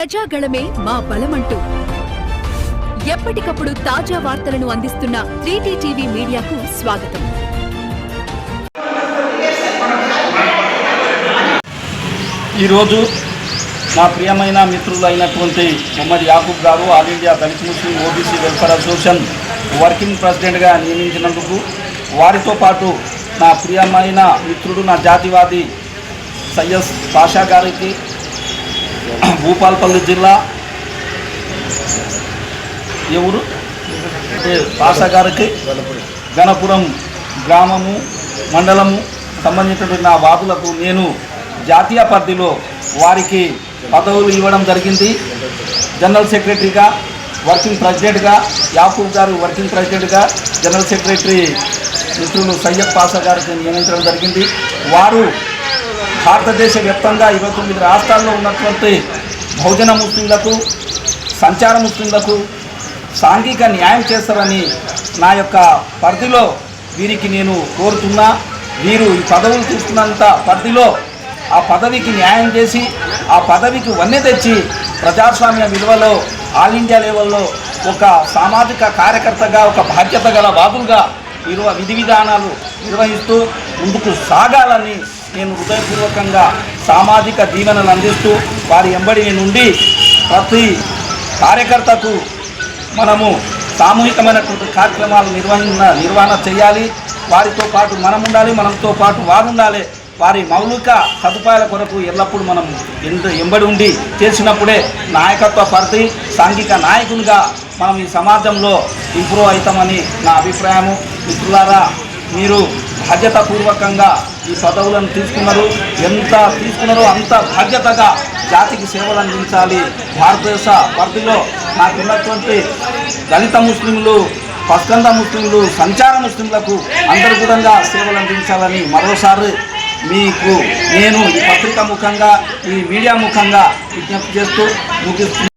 ప్రజాగళమే మా బలమంటూ. ఎప్పటికప్పుడు తాజా వార్తలను అందిస్తున్న త్రీటీ టీవీ మీడియాకు స్వాగతం. ఈరోజు నా ప్రియమైన మిత్రులు అయినటువంటి Mohammed Yakub garu all India Dalit Muslim OBC welfare association working ప్రెసిడెంట్గా నియమించినందుకు వారితో పాటు నా ప్రియమైన మిత్రుడు నా జాతివాది సయ్యద్ పాషా గారికి భూపాల్పల్లి జిల్లా ఎవరు పాషా గారికి గణపురం గ్రామము మండలము సంబంధించినటువంటి నా వాదులకు నేను జాతీయ పరిధిలో వారికి పదవులు ఇవ్వడం జరిగింది. జనరల్ సెక్రటరీగా వర్కింగ్ ప్రెసిడెంట్గా యాకూబ్ గారు వర్కింగ్ ప్రెసిడెంట్గా జనరల్ సెక్రటరీ మిత్రులు సయ్యద్ పాషా గారికి నియమించడం జరిగింది. వారు భారతదేశ వ్యాప్తంగా ఇరవై తొమ్మిది రాష్ట్రాల్లో ఉన్నటువంటి బహుజన ముస్లింలకు సంచార ముస్లింలకు సాంఘిక న్యాయం చేస్తారని నా యొక్క పరిధిలో వీరికి నేను కోరుతున్నా. వీరు ఈ పదవులు చూస్తున్నంత పరిధిలో ఆ పదవికి న్యాయం చేసి ఆ పదవికి వన్నె తెచ్చి ప్రజాస్వామ్య విలువలో ఆల్ ఇండియా లెవెల్లో ఒక సామాజిక కార్యకర్తగా ఒక బాధ్యత గల వాదులుగా విలువ విధి విధానాలు నిర్వహిస్తూ ముందుకు సాగాలని నేను హృదయపూర్వకంగా సామాజిక దీవెనలు అందిస్తూ వారి ఎంబడి నుండి ప్రతి కార్యకర్తకు మనము సామూహికమైనటువంటి కార్యక్రమాలు నిర్వహణ నిర్వహణ చేయాలి. వారితో పాటు మనం ఉండాలి మనతో పాటు వారు ఉండాలి. వారి మౌలిక సదుపాయాల కొరకు ఎల్లప్పుడూ మనం ఎంత ఎంబడి ఉండి చేసినప్పుడే నాయకత్వ పరిధి సాంఘిక నాయకునిగా మనం ఈ సమాజంలో ఇంప్రూవ్ అవుతామని నా అభిప్రాయము. మిత్రులారా మీరు బాధ్యతాపూర్వకంగా ఈ పదవులను తీసుకున్నారు. ఎంత తీసుకున్నారో అంత బాధ్యతగా జాతికి సేవలు అందించాలి. భారతదేశ పరిధిలో నాకున్నటువంటి దళిత ముస్లింలు పస్కంద ముస్లింలు సంచార ముస్లింలకు అందరు కూడా సేవలు అందించాలని మరోసారి మీకు నేను ఈ పత్రిక ముఖంగా ఈ మీడియా ముఖంగా విజ్ఞప్తి చేస్తూ ముగిస్తున్నాను.